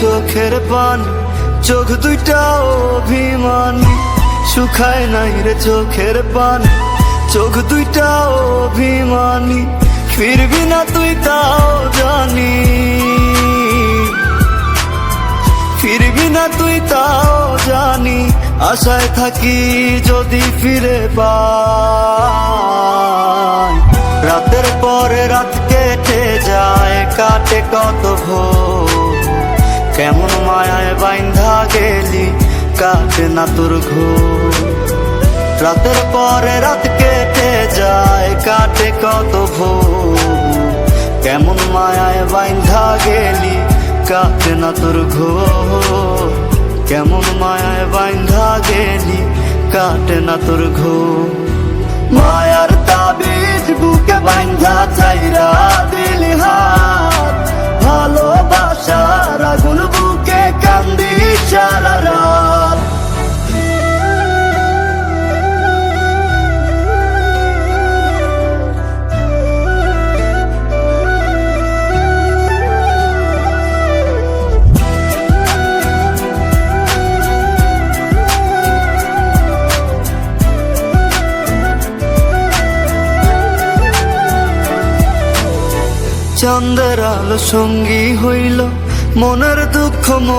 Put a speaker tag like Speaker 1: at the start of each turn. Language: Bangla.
Speaker 1: চোখের পান, চোখ দুইটা অভিমানী। শুকায় নাই রে চোখের পান, চোখ দুইটা অভিমানী। ফিরবি না তুই তাও জানি। ফিরবি না তুই তাও জানি, আশায় থাকি যদি ফিরে পাই। রাতের পরে রাত কেটে যায়, কাটে কত ভোর। কেমন মায়ায় বাইন্ধা গেলি, কাটে না তোর ঘোর। রাতের পরে রাত কেটে যায়, কাটে কত ভোর। কেমন মায়ায় বাইন্ধা গেলি, কাটে না তোর ঘোর। কেমন মায়ায় বাইন্ধা গেলি, কাটে না তোর ঘোর। মায়ার চন্দ্র আলো সঙ্গী হইল মনের দুঃখ মন